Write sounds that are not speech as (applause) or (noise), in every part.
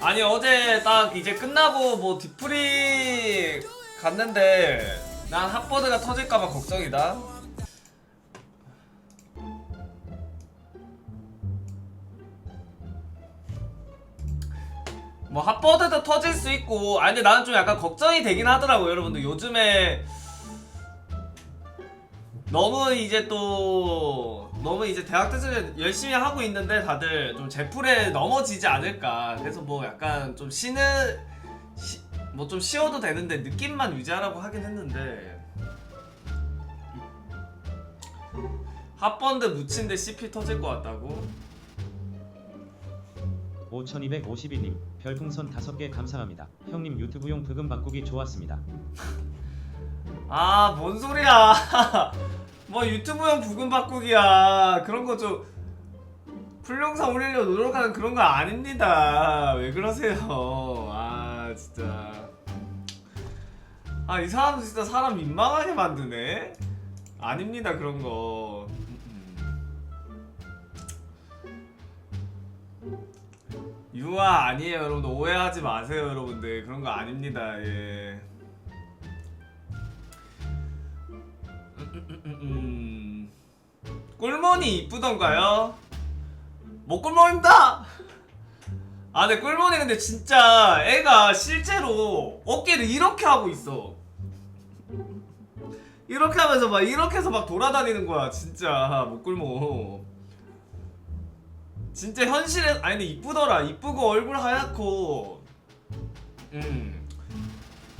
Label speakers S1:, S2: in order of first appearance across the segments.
S1: 아니 어제 딱 이제 끝나고 뭐 디프리 갔는데 난 핫보드가 터질까봐 걱정이다. 뭐 핫보드도 터질 수 있고 아니 근데 나는 좀 약간 걱정이 되긴 하더라고 여러분들 요즘에 너무 이제 또 너무 이제 대학 때는 열심히 하고 있는데 다들 좀 제풀에 넘어지지 않을까 그래서 뭐 약간 좀 쉬는 뭐 좀 쉬어도 되는데 느낌만 유지하라고 하긴 했는데 핫번드 묻힌데 CP 터질 것 같다고
S2: 5252님 별풍선 5개 감사합니다. 형님 유튜브용 브금 바꾸기 좋았습니다. (laughs)
S1: 아, 뭔 소리야. (laughs) 뭐 유튜브용 부금 바꾸기야. 그런 거 좀 풀영상 올리려 노력하는 그런 거 아닙니다. 왜 그러세요? 아, 진짜. 아, 이 사람 진짜 사람 민망하게 만드네. 아닙니다, 그런 거. 유아 아니에요, 여러분들. 오해하지 마세요, 여러분들. 그런 거 아닙니다. 예. 음. 꿀몬이 이쁘던가요? 뭐 꿀몬입니다! 아 근데 꿀몬이 근데 진짜 애가 실제로 어깨를 이렇게 하고 있어 이렇게 하면서 막 이렇게 해서 막 돌아다니는 거야 진짜 목꿀몬 진짜 현실에 아니 근데 이쁘더라 이쁘고 얼굴 하얗고 음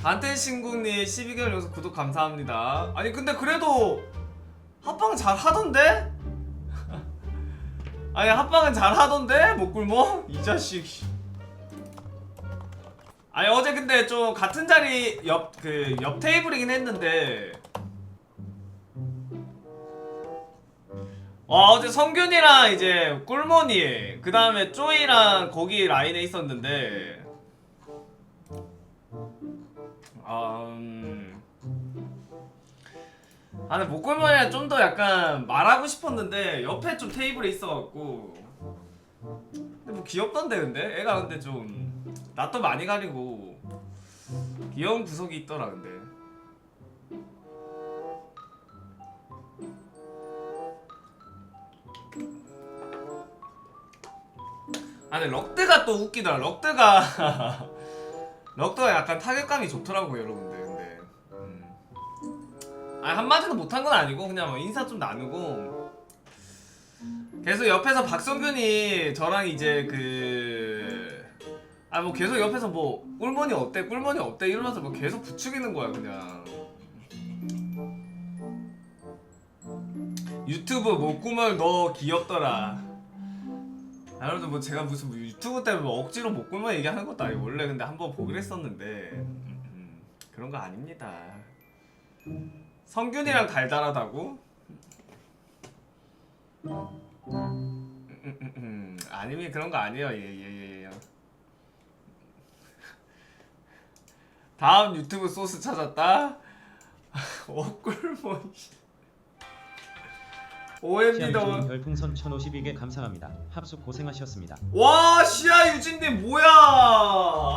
S1: 단텐 신국님 12개월 연속 구독 감사합니다. 아니 근데 그래도 합방 잘 하던데? (laughs) 아니 합방은 잘 하던데? 목굴모? 이 자식. 아니 어제 근데 좀 같은 자리 옆 그 옆 테이블이긴 했는데 와 어제 성균이랑 이제 꿀모니 그 다음에 쪼이랑 거기 라인에 있었는데 아, 음. 아, 근데 목골머리가 좀 더 약간 말하고 싶었는데 옆에 좀 테이블에 있어갖고. 근데 뭐 귀엽던데 근데 애가 근데 좀 낯도 많이 가리고 귀여운 구석이 있더라 근데. 아 근데 럭드가 또 웃기더라 럭드가 (laughs) 럭더가 약간 타격감이 좋더라고요 여러분들. 근데 음. 아 한마디도 못한 건 아니고 그냥 뭐 인사 좀 나누고. 계속 옆에서 박성균이 저랑 이제 그... 아 뭐 계속 옆에서 뭐 꿀머니 어때? 꿀머니 어때? 이러면서 뭐 계속 부추기는 거야 그냥. 유튜브 목구멍 너 귀엽더라 아, 여러분들 뭐 제가 무슨 뭐 유튜브 때문에 뭐 억지로 목굴만 얘기하는 것도 아니고 원래 근데 한번 보기로 했었는데 음, 음, 그런 거 아닙니다. 성균이랑 달달하다고? 음, 음, 음, 음. 아니면 그런 거 아니에요. 예예예. 예, 예. 다음 유튜브 소스 찾았다. (laughs) 억굴몬.
S2: 시아유진 별풍선 1052개 감사합니다. 합숙 고생하셨습니다.
S1: 와 시아 유진님 뭐야?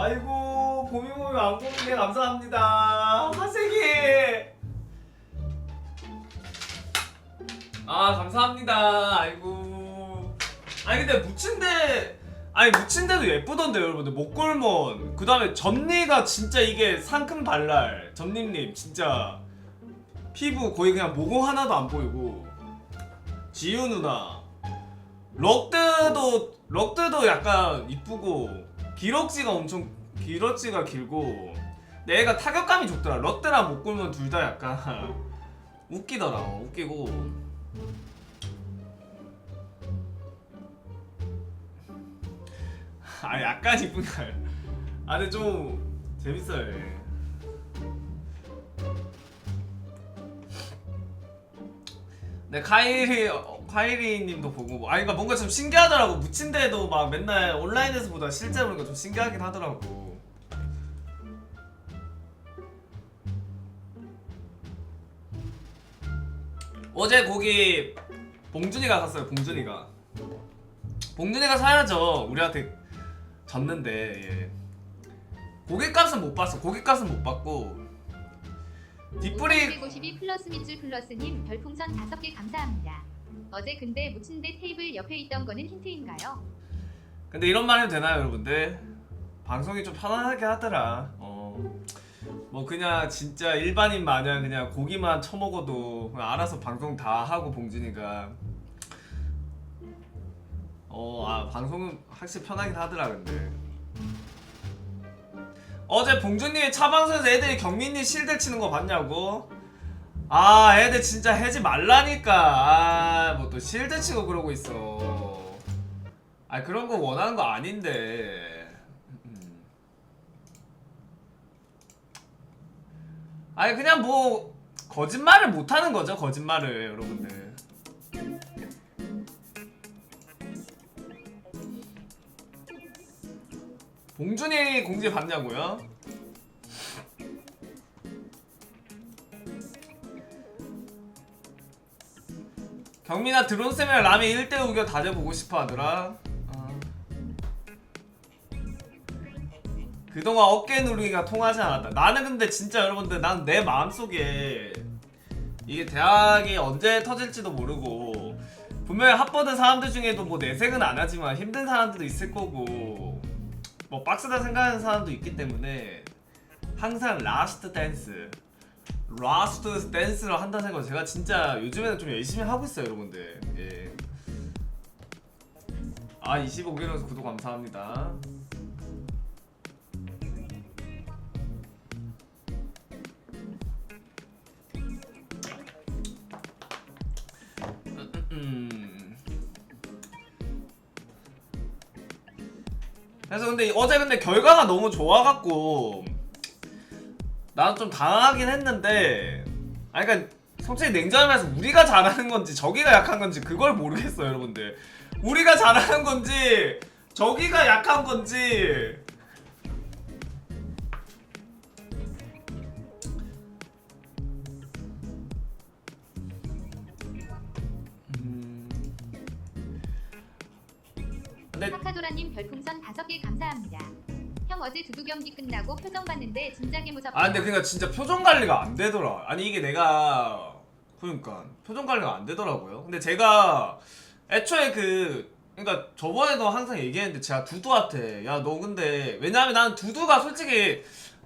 S1: 아이고 보미보미 왕보미님 감사합니다. 화색이 아 감사합니다. 아이고. 아니 근데 묻힌데 아니 묻힌데도 예쁘던데 여러분들. 목골몬. 그 다음에 점니가 진짜 이게 상큼 발랄. 점님님 진짜. 피부 거의 그냥 모공 하나도 안 보이고 지유 누나. 럭드도 럭드도 약간 이쁘고 기럭지가 엄청 기럭지가 길고 내가 타격감이 좋더라. 럭드랑 목골면 둘 다 약간 (laughs) 웃기더라. 어, 웃기고. 아 약간 이쁜 거야 아 근데 좀 재밌어요 얘. 네 카이리 어, 카이리님도 보고 뭐, 아니 그러니까 뭔가 좀 신기하더라고. 묻힌데도 막 맨날 온라인에서 보다 실제로 보니까 좀 신기하긴 하더라고. 어제 거기 봉준이가 샀어요 봉준이가. 봉준이가 사야죠. 우리한테 졌는데 예. 고깃값은 못 봤어. 고깃값은 못 봤고 뒷불이
S3: 252 플러스 밑줄 플러스님 별풍선 5개 감사합니다. 어제 근데 묻힌 데 테이블 옆에 있던 거는 힌트인가요?
S1: 근데 이런 말 해도 되나요 여러분들? 방송이 좀 편안하게 하더라. 어 뭐 그냥 진짜 일반인 마냥 그냥 고기만 처먹어도 그냥 알아서 방송 다 하고 봉준이가. 어 아 방송은 확실히 편하긴 하더라 근데 어제 봉준님이 차 방송에서 애들이 경민님 실드 치는 거 봤냐고 아 애들 진짜 해지 말라니까 아 뭐 또 실드 치고 그러고 있어 아 그런 거 원하는 거 아닌데. 음. 아니 그냥 뭐 거짓말을 못 하는 거죠 거짓말을 여러분들. 봉준이 공지 봤냐고요? 경민아 드론 쌤이랑 라미 1대 우겨 다져 보고 싶어 하더라. 아. 그동안 어깨 누르기가 통하지 않았다. 나는 근데 진짜 여러분들 난 내 마음속에 이게 대학이 언제 터질지도 모르고 분명히 합보는 사람들 중에도 뭐 내색은 안 하지만 힘든 사람들도 있을 거고 뭐 빡세다 생각하는 사람도 있기 때문에 항상 라스트 댄스 라스트 댄스를 한다는 생각 제가 진짜 요즘에는 좀 열심히 하고 있어요 여러분들 예. 아 25개로서 구독 감사합니다 그래서 근데 어제 근데 결과가 너무 좋아갖고 나는 좀 당하긴 했는데 아니 그니까 솔직히 냉정히 말해서 우리가 잘하는 건지 저기가 약한 건지 그걸 모르겠어요 여러분들. 우리가 잘하는 건지 저기가 약한 건지
S3: 개무섭다.
S1: 아 근데 그니까 진짜 표정 관리가 안 되더라. 아니 이게 내가 그러니까 표정 관리가 안 되더라고요. 근데 제가 애초에 그 그러니까 저번에도 항상 얘기했는데 제가 두두한테 야 너 근데 왜냐하면 나는 두두가 솔직히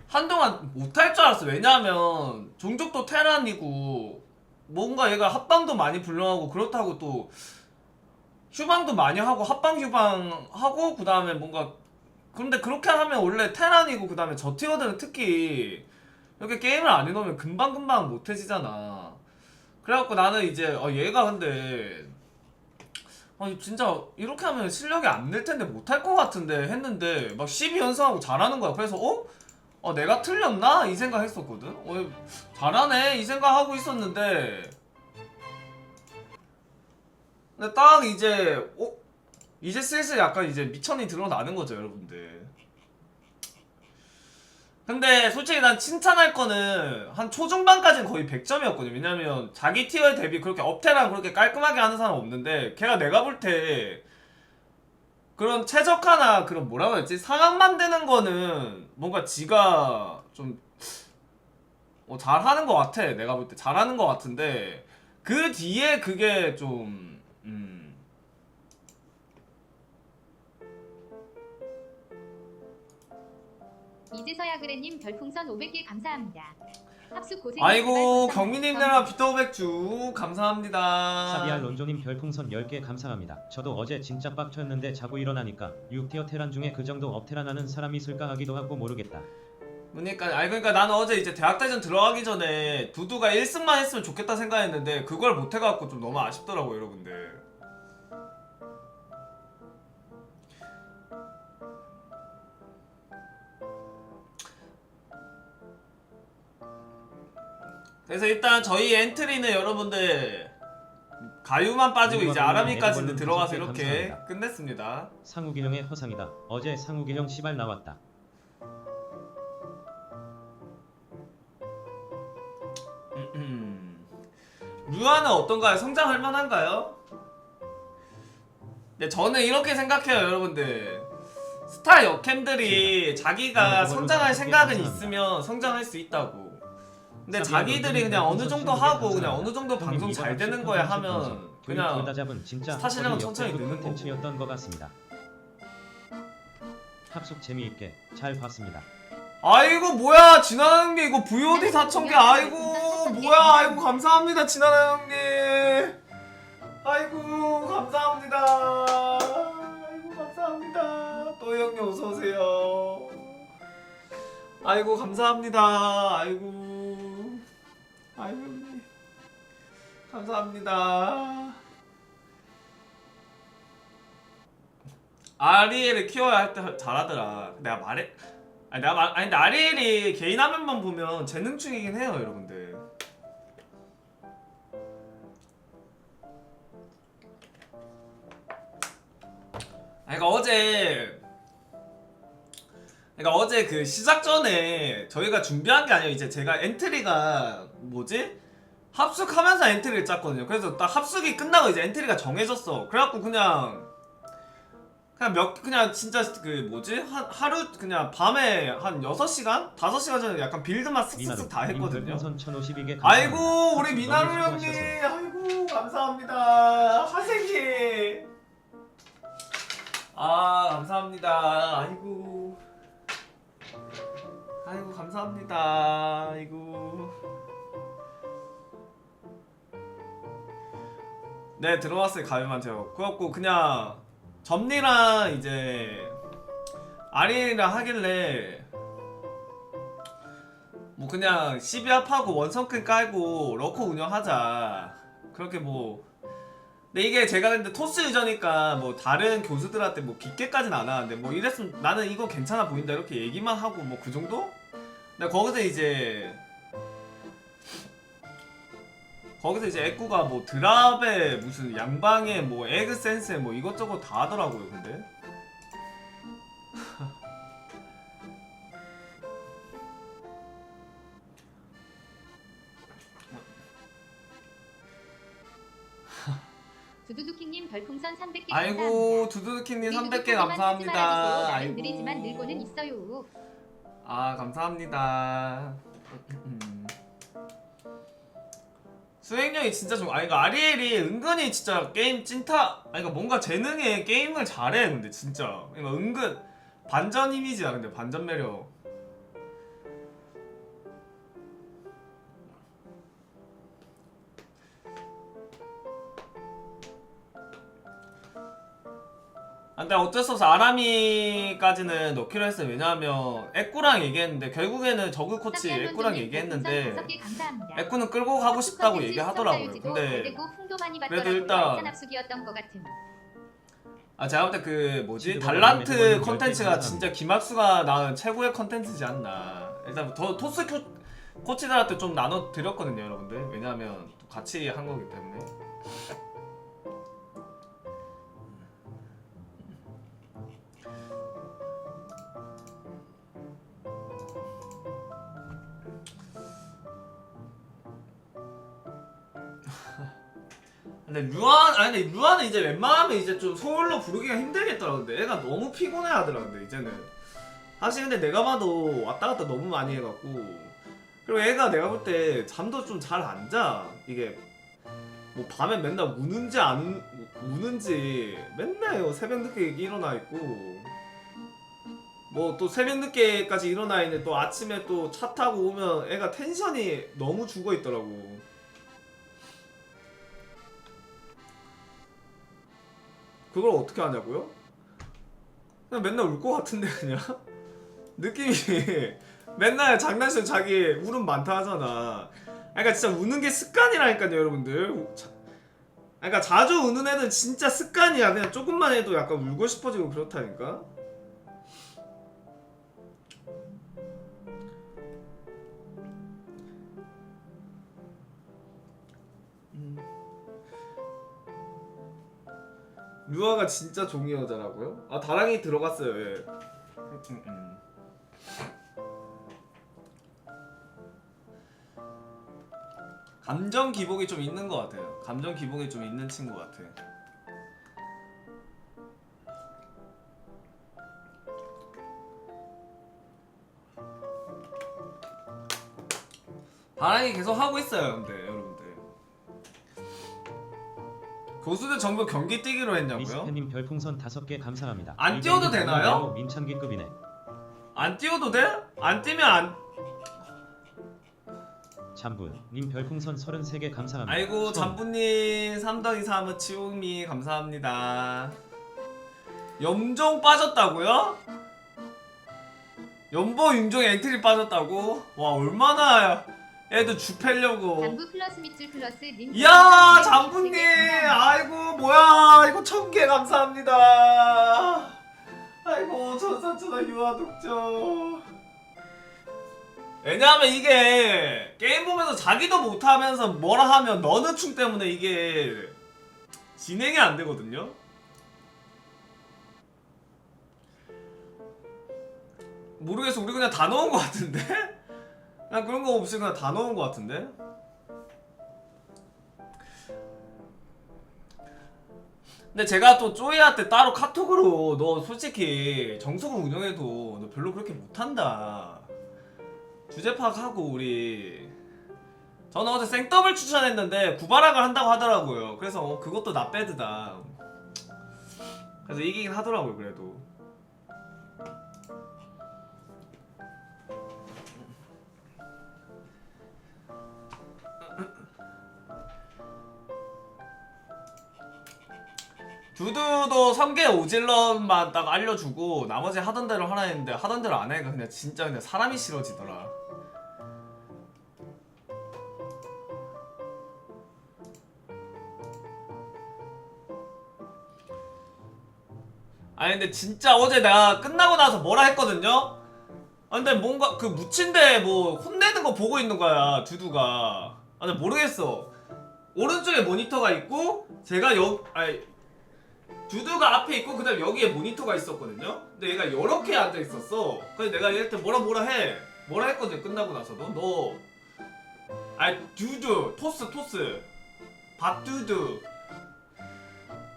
S1: 한동안 못할 줄 알았어. 왜냐하면 종족도 테란이고 뭔가 얘가 합방도 많이 불러하고 그렇다고 또 휴방도 많이 하고 합방 휴방 하고 그 다음에 뭔가 근데 그렇게 하면 원래 테란이고 그 다음에 저 티어들은 특히 이렇게 게임을 안 해놓으면 금방금방 못해지잖아 그래갖고 나는 이제 어, 얘가 근데 아니 진짜 이렇게 하면 실력이 안 늘 텐데 못할 것 같은데 했는데 막 12연승하고 잘하는 거야 그래서 어? 어 내가 틀렸나? 이 생각 했었거든 어 잘하네 이 생각 하고 있었는데 근데 딱 이제 어? 이제 슬슬 약간 이제 미천이 드러나는 거죠, 여러분들. 근데 솔직히 난 칭찬할 거는 한 초중반까지는 거의 100점이었거든요. 왜냐면 자기 티어에 대비 그렇게 업테랑 그렇게 깔끔하게 하는 사람 없는데 걔가 내가 볼 때 그런 최적화나 그런 뭐라고 했지? 상황 만드는 거는 뭔가 지가 좀 어, 잘하는 것 같아. 내가 볼 때 잘하는 것 같은데 그 뒤에 그게 좀
S3: 이제서야 그래님 별풍선 500개 감사합니다. 합숙 고생.
S1: 아이고 경민님들아 비터백주 감사합니다.
S2: 사비알 론조님 별풍선 10개 감사합니다. 저도 어제 진짜 빡쳤는데 자고 일어나니까 6티어 테란 중에 그 정도 업테란 하는 사람이 있을까 하기도 하고 모르겠다.
S1: 그러니까 아니 그러니까 나는 어제 이제 대학대전 들어가기 전에 두두가 1승만 했으면 좋겠다 생각했는데 그걸 못 해갖고 좀 너무 아쉽더라고 여러분들. 그래서 일단 저희 엔트리는 여러분들 가유만 빠지고 이제 아람이까지는 들어가서 이렇게
S2: 감사합니다.
S1: 끝냈습니다.
S2: 상욱이 형의 허상이다. 어제 상욱이 형 시발 나왔다.
S1: 류아는 어떤가요? 성장할 만한가요? 네, 저는 이렇게 생각해요, 여러분들. 스타 역캠들이 자기가
S2: 음,
S1: 성장할 생각은
S2: 감사합니다.
S1: 있으면 성장할 수 있다고. 근데 자기들이 그냥 어느 정도
S2: 12개
S1: 하고 그냥. 어느 정도 방송 잘 되는 거야 하면. 그냥
S2: 잡은 진짜 헛소리
S1: 천천히 느는 거고.
S2: 콘텐츠였던 것 같습니다. 합숙 재미있게 잘 봤습니다.
S1: 아이고 뭐야 진아 형님 이거 VOD 4천 개 아이고 뭐야 아이고 감사합니다 진아 형님 아이고 감사합니다 아이고 감사합니다 또 형님 어서 오세요 아이고 감사합니다 아이고 아이고 형님. 감사합니다. 아리엘을 키워야 할 때 잘하더라. 내가 말해 아니 내가 말 아니 근데 아리엘이 개인 화면만 보면 재능충이긴 해요 여러분들. 아니 그러니까 어제 그러니까 어제 그 시작 전에 저희가 준비한 게 아니에요. 이제 제가 엔트리가 뭐지? 합숙하면서 엔트리를 짰거든요. 그래서 딱 합숙이 끝나고 이제 엔트리가 정해졌어. 그래갖고 그냥 그냥 몇 그냥 진짜 그 뭐지? 한 하루 그냥 밤에 한 6시간? 5시간 전에 약간 빌드만 쓱쓱쓱 다 했거든요.
S2: 선 1052개
S1: 아이고 우리 미나루 형님. 아이고 감사합니다. 하생이 아 감사합니다. 아이고 아이고 감사합니다. 아이고. 네 들어왔어요 가요만테요 그래갖고 그냥 점리랑 이제 아리랑 하길래 뭐 그냥 12합하고 원성큰 깔고 러커 운영하자. 그렇게 뭐. 근데 이게 제가 근데 토스 유저니까 뭐 다른 교수들한테 뭐 깊게까지는 안 하는데 뭐 이랬으면 나는 이거 괜찮아 보인다 이렇게 얘기만 하고 뭐 그 정도? 근데 거기서 이제 거기서 이제 애꾸가 뭐 드랍에 무슨 양방에 뭐 에그센스에 뭐 이것저것 다 하더라고요 근데. (laughs)
S3: 두두두킹님 별풍선 300개
S1: 아이고 두두두키님 300개 감사합니다. 아이고
S3: 느리지만 늘고는 있어요.
S1: 아 감사합니다. 음. 수행력이 진짜 좀 아니 그러니까 아리엘이 은근히 진짜 게임 찐타 아니 뭔가 재능에 게임을 잘해 근데 진짜 그러니까 은근 반전 이미지야 근데 반전 매력 근데 어쩔 수 없어. 아람이까지는 넣기로 했어요. 왜냐하면 에꾸랑 얘기했는데 결국에는 저그 코치 에꾸랑 얘기했는데 에꾸는 끌고 가고 싶다고 얘기하더라고요. 근데 그래도 일단-. 아 제가 볼 때 그 뭐지? 달란트 컨텐츠가 진짜 김학수가 낳은 최고의 컨텐츠지 않나. 일단 더 토스 코, 코치들한테 좀 나눠 드렸거든요 여러분들. 왜냐하면 또 같이 한 거기 때문에 (laughs) 근데 류안 아니 근데 류안은 이제 웬만하면 이제 좀 서울로 부르기가 힘들겠더라 근데. 애가 너무 피곤해 하더라 근데 이제는. 사실 근데 내가 봐도 왔다 갔다 너무 많이 해갖고. 그리고 애가 내가 볼 때 잠도 좀 잘 안 자. 이게 뭐 밤에 맨날 우는지 안 우, 우는지 맨날 새벽 늦게 일어나 있고. 뭐 또 새벽 늦게까지 일어나 있는데 또 아침에 또 차 타고 오면 애가 텐션이 너무 죽어 있더라고 그걸 어떻게 하냐고요? 그냥 맨날 울 것 같은데 그냥 (laughs) 느낌이 (laughs) 맨날 장난치고 자기 울음 많다 하잖아. 그러니까 진짜 우는 게 습관이라니까요, 여러분들. 그러니까 자주 우는 애는 진짜 습관이야. 그냥 조금만 해도 약간 울고 싶어지고 그렇다니까. 루아가 진짜 종이 여자라고요? 아 다랑이 들어갔어요. 예. 음, 음. 감정 기복이 좀 있는 것 같아요. 감정 기복이 좀 있는 친구 같아. 바랑이 계속 하고 있어요, 근데. 교수들 전부 경기 뛰기로 했냐고요?
S2: 리스페님 별풍선 5개 감사합니다.
S1: 안 띄워도
S2: 일베이
S1: 되나요?
S2: 매우 민창기급이네.
S1: 안 뛰어도 돼? 안 뛰면 안
S2: 잠분 님 별풍선 33개 감사합니다.
S1: 아이고
S2: 수원.
S1: 잠부님 3더이 3은 치우미 감사합니다 염종 빠졌다고요? 연보 윤종 엔트리 빠졌다고? 와 얼마나 애들 주 패려고
S3: 장부 플러스 밑줄 플러스 님.
S1: 어. 이야 장군님 아이고 뭐야 이거 천 개 감사합니다 아이고 전사천하 유아독죠 왜냐하면 이게 게임 보면서 자기도 못하면서 뭐라 하면 너는 충 때문에 이게 진행이 안 되거든요 모르겠어 우리 그냥 다 넣은 거 같은데? 그냥 그런 거 없이 그냥 다 넣은 거 같은데? 근데 제가 또 쪼이한테 따로 카톡으로 너 솔직히 정석을 운영해도 너 별로 그렇게 못한다. 주제 파악하고 우리. 저는 어제 생더블 추천했는데 구바락을 한다고 하더라고요. 그래서 어, 그것도 나빼드다. 그래서 이기긴 하더라고요 그래도 두두도 성게 오질럿만 딱 알려주고 나머지 하던 대로 하라 했는데 하던 대로 안 하니까 그냥 진짜 그냥 사람이 싫어지더라. 아니 근데 진짜 어제 내가 끝나고 나서 뭐라 했거든요? 아 근데 뭔가 그 묻힌데 뭐 혼내는 거 보고 있는 거야 두두가 아 근데 모르겠어 오른쪽에 모니터가 있고 제가 여 아니 두두가 앞에 있고 그다음 여기에 모니터가 있었거든요. 근데 얘가 이렇게 앉아 있었어. 그래서 내가 얘한테 뭐라 뭐라 해. 뭐라 했거든 끝나고 나서도 너 아이 두두 토스 토스 밥 두두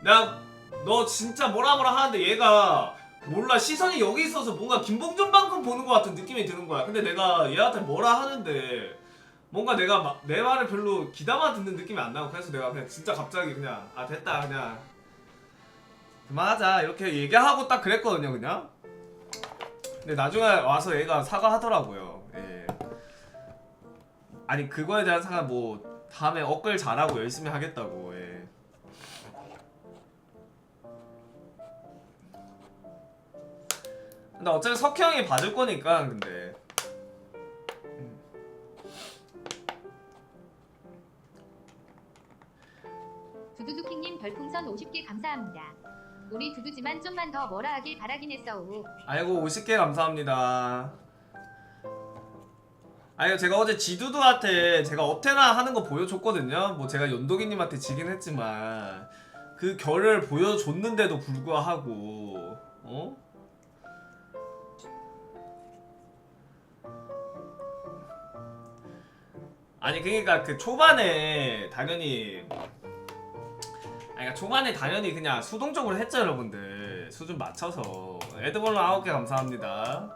S1: 내가 너 진짜 뭐라 뭐라 하는데 얘가 몰라 시선이 여기 있어서 뭔가 김봉준만큼 보는 것 같은 느낌이 드는 거야. 근데 내가 얘한테 뭐라 하는데 뭔가 내가 막 내 말을 별로 귀담아 듣는 느낌이 안 나고 그래서 내가 그냥 진짜 갑자기 그냥 아 됐다 그냥 그만하자 이렇게 얘기하고 딱 그랬거든요 그냥 근데 나중에 와서 얘가 사과하더라고요 예. 아니 그거에 대한 사과 뭐 다음에 업글 잘하고 열심히 하겠다고 예. 근데 어차피 석희 형이 봐줄 거니까 근데
S3: 두두두킹님 별풍선 50개 감사합니다. 우리 두두지만 좀만 더 뭐라 하길 바라긴 했어 우.
S1: 아이고 50개 감사합니다. 아니 제가 어제 지두두한테 제가 업테나 하는 거 보여줬거든요. 뭐 제가 연동이님한테 지긴 했지만 그 결을 보여줬는데도 불구하고 어? 아니 그러니까 그 초반에 당연히 그러니까 초반에 당연히 그냥 수동적으로 했죠 여러분들. 수준 맞춰서. 에드벌룬 9개 감사합니다.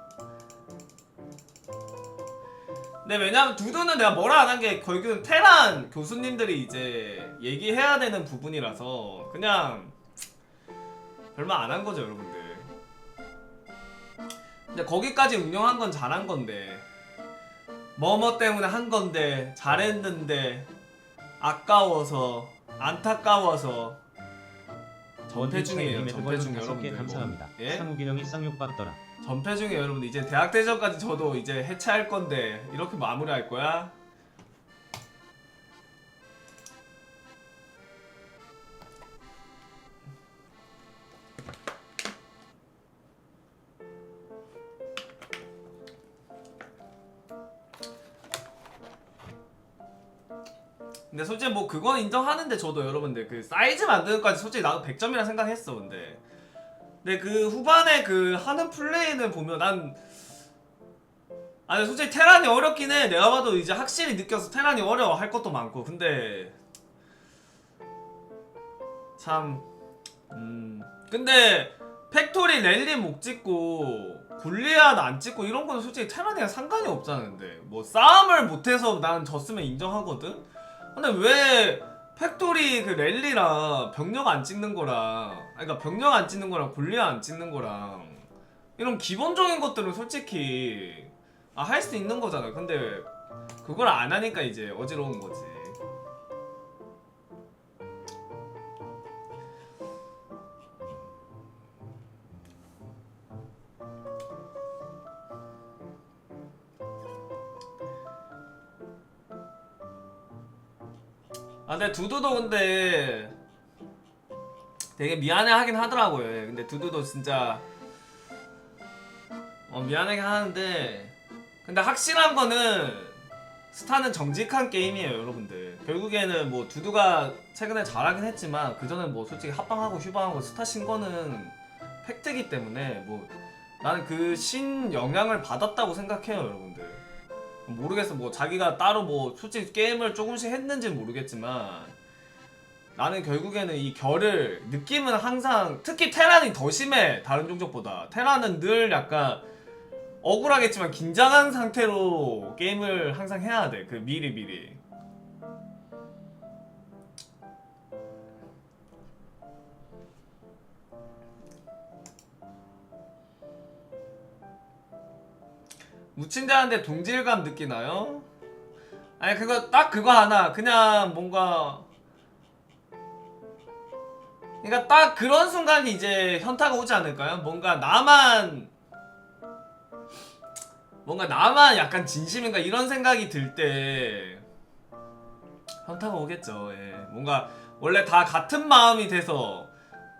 S1: 근데 왜냐면 두두는 내가 뭐라 안 한 게 결국은 테란 교수님들이 이제 얘기해야 되는 부분이라서 그냥 별말 안 한 거죠 여러분들. 근데 거기까지 운영한 건 잘한 건데 뭐뭐 때문에 한 건데 잘했는데 아까워서 안타까워서 전패 중이에요 전패 중 여러분들
S2: 감사합니다.
S1: 예?
S2: 상욱이 형이 쌍욕 받더라.
S1: 전패 중에 여러분 이제 대학 대전까지 저도 이제 해체할 건데 이렇게 마무리할 거야? 근데 솔직히 뭐 그건 인정하는데 저도 여러분들 그 사이즈 만드는 까지 솔직히 나도 100점이라 생각했어 근데 근데 그 후반에 그 하는 플레이는 보면 난 아니 솔직히 테란이 어렵긴 해 내가 봐도 이제 확실히 느껴서 테란이 어려워 할 것도 많고 근데 참 음. 근데 팩토리 랠리 목 찍고 골리앗 안 찍고 이런 거는 솔직히 테란이랑 상관이 없잖아요. 뭐 싸움을 못해서 난 졌으면 인정하거든. 근데 왜 팩토리 그 랠리랑 병력 안 찍는 거랑 아니, 그러니까 병력 안 찍는 거랑 골리앗 안 찍는 거랑 이런 기본적인 것들은 솔직히 아, 할 수 있는 거잖아. 근데 그걸 안 하니까 이제 어지러운 거지. 아, 근데 두두도 근데 되게 미안해 하긴 하더라고요. 예, 근데 두두도 진짜 어 미안하긴 하는데 근데 확실한 거는 스타는 정직한 게임이에요, 여러분들. 결국에는 뭐 두두가 최근에 잘하긴 했지만 그 전에 뭐 솔직히 합방하고 휴방하고 스타 신 거는 팩트기 때문에 뭐 나는 그 신 영향을 받았다고 생각해요, 여러분들. 모르겠어, 뭐 자기가 따로 뭐 솔직히 게임을 조금씩 했는지는 모르겠지만 나는 결국에는 이 결을 느낌은 항상 특히 테란이 더 심해 다른 종족보다 테란은 늘 약간 억울하겠지만 긴장한 상태로 게임을 항상 해야 돼. 그 미리 미리. 무친자한테 동질감 느끼나요? 아니 그거 딱 그거 하나 그냥 뭔가 그러니까 딱 그런 순간이 이제 현타가 오지 않을까요? 뭔가 나만 뭔가 나만 약간 진심인가 이런 생각이 들 때 현타가 오겠죠. 예. 뭔가 원래 다 같은 마음이 돼서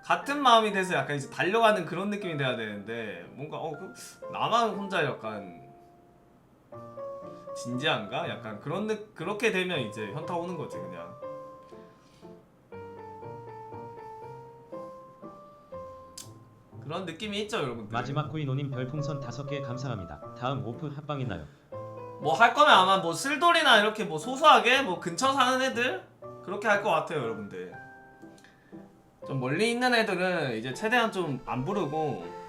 S1: 같은 마음이 돼서 약간 이제 달려가는 그런 느낌이 돼야 되는데 뭔가 어 그, 나만 혼자 약간 진지한가? 약간 그런 느, 그렇게 되면 이제 현타 오는 거지 그냥. 그런 느낌이 있죠, 여러분들.
S2: 마지막 코이노님 별풍선 5개 감사합니다. 다음 오프 합방 있나요?
S1: 뭐 할 거면 아마 뭐 쓸돌이나 이렇게 뭐 소소하게 뭐 근처 사는 애들 그렇게 할 것 같아요 여러분들 좀 멀리 있는 애들은 이제 최대한 좀 안 부르고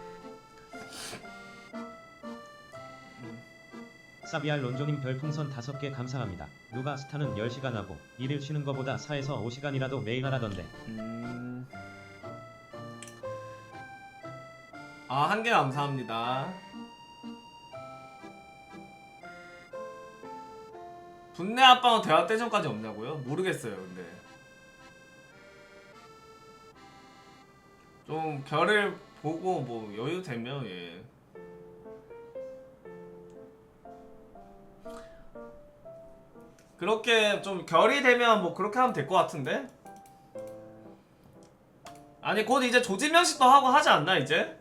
S2: 사비알 론조님 별풍선 5개 감사합니다. 누가 스타는 10시간 하고 일을 쉬는 거보다 4에서 5시간이라도 매일 하라던데.
S1: 음... 아 한 개 감사합니다. 분내 아빠는 대화 때전까지 없냐고요? 모르겠어요 근데. 좀 결을 보고 뭐 여유 되면 예 그렇게 좀 결이 되면 뭐 그렇게 하면 될 것 같은데 아니 곧 이제 조지명식도 하고 하지 않나 이제?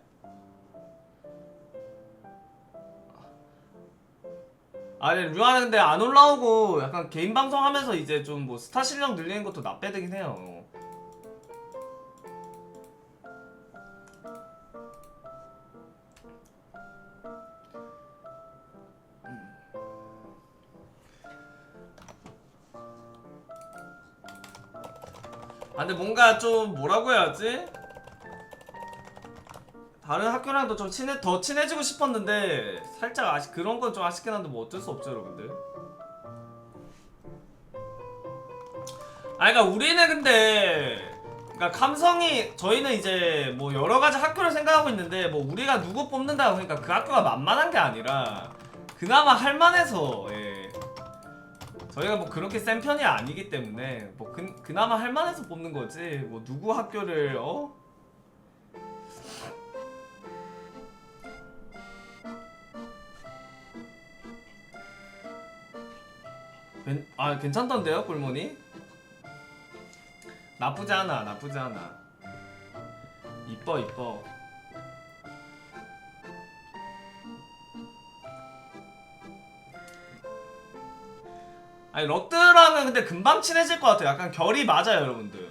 S1: 아니 류아는 근데 안 올라오고 약간 개인 방송 하면서 이제 좀 뭐 스타 실력 늘리는 것도 나빼드긴 해요. 아 근데 뭔가 좀 뭐라고 해야지? 다른 학교랑도 좀 친해 더 친해지고 싶었는데 살짝 아쉽 그런 건 좀 아쉽긴 한데 뭐 어쩔 수 없죠 여러분들. 아 그러니까 우리는 근데 그러니까 감성이 저희는 이제 뭐 여러 가지 학교를 생각하고 있는데 뭐 우리가 누구 뽑는다고 그러니까 그 학교가 만만한 게 아니라 그나마 할만해서 예. 저희가 뭐 그렇게 센 편이 아니기 때문에 뭐 그, 그나마 할만해서 뽑는 거지 뭐 누구 학교를 어? 괜, 아 괜찮던데요 꿀모니? 나쁘지 않아 나쁘지 않아 이뻐 이뻐 아니 러드랑은 근데 금방 친해질 것 같아요. 약간 결이 맞아요 여러분들.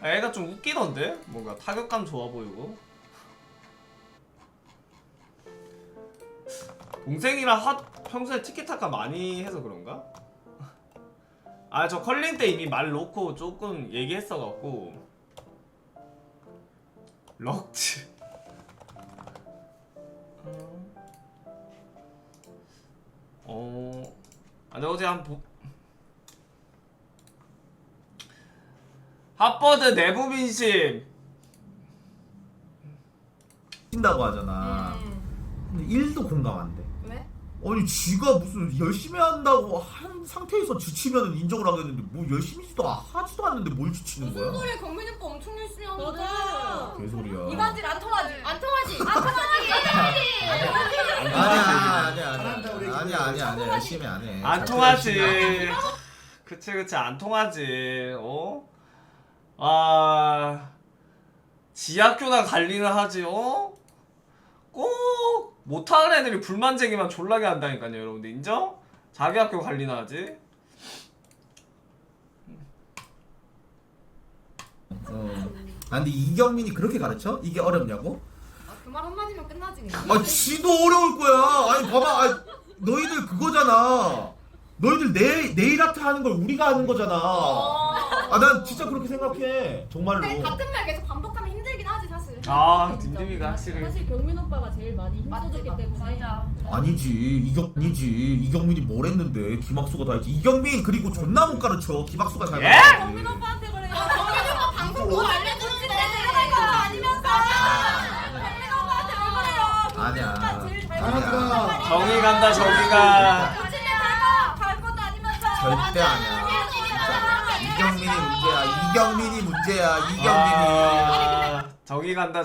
S1: 아, 애가 좀 웃기던데? 뭔가 타격감 좋아 보이고. 동생이랑 핫 평소에 티키타카 많이 해서 그런가? (laughs) 아 저 컬링 때 이미 말 놓고 조금 얘기했어갖고. 럭츠 어... 어. 아, 내가 어제 한 보... 핫버드 내부 민심
S4: 친다고 하잖아.
S5: 음.
S4: 근데 1도 공감 안 돼.
S5: 왜?
S4: 아니 쥐가 무슨 열심히 한다고 한 상태에서 지치면 인정을 하겠는데 뭐 열심히지도 아- 하지도 않는데 뭘 지치는
S5: 무슨
S4: 거야?
S5: 소리야 경민이 오빠 엄청 열심히 하는데
S6: 맞아.
S4: 개소리야.
S5: 이반질 안 통하지? 안 통하지? 안 통하지?
S4: 아니야 아니야 아니야 아니야 아니야 아니야 열심히 안 해. 안잘
S1: 통하지. 그치 그치 안 통하지 어? 아 지학교나 관리는 하지 어? 꼭 못하는 애들이 불만쟁이만 졸라게 한다니까요 여러분들 인정? 자기 학교 관리나 하지
S4: 어. 아 근데 이경민이 그렇게 가르쳐? 이게 어렵냐고?
S5: 그 말 한마디면 끝나지 그냥
S4: 아 지도 어려울 거야. 아니 봐봐, 아, 너희들 그거잖아. 너희들 내 네일 아트 하는 걸 우리가 하는 거잖아. 아 난 진짜 그렇게 생각해. 정말로.
S5: 근데 같은 말 계속 반복하면 힘들긴 하지 사실.
S1: 아 딘딘이가 확실히.
S6: 사실 경민 오빠가 제일 많이 힘써줬기 때문에.
S4: 아니지. 이경민이지. 이경민이 뭘 했는데? 김학수가 다 했지. 이경민 그리고 존나 못 가르쳐. 김학수가 잘
S1: 예?
S4: 가르쳐.
S5: 경민 오빠한테 그래요 경민 오빠 방송 뭐 알려주는데 내려갈 것도 아니면서 경민 오빠한테 왜 그래요
S4: 아니야.
S5: 경민 오빠 제일 잘
S4: 아니야.
S1: 간다
S5: 아니면서
S4: 절대 아니야. 진짜 이경민이 문제야. 이경민이 문제야. 이경민이.
S1: 아, 정이 간다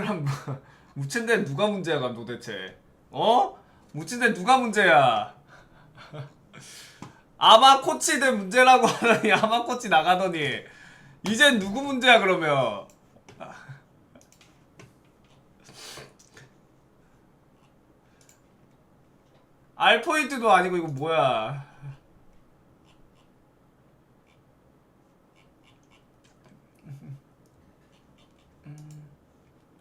S1: 그럼 뭐- 무첸대 누가 문제야 그럼 도대체 어? 무첸대 누가 문제야 아마 코치들 문제라고 (laughs) 하더니 아마 코치 나가더니 이젠 누구 문제야 그러면 알포인트도 아니고 이거 뭐야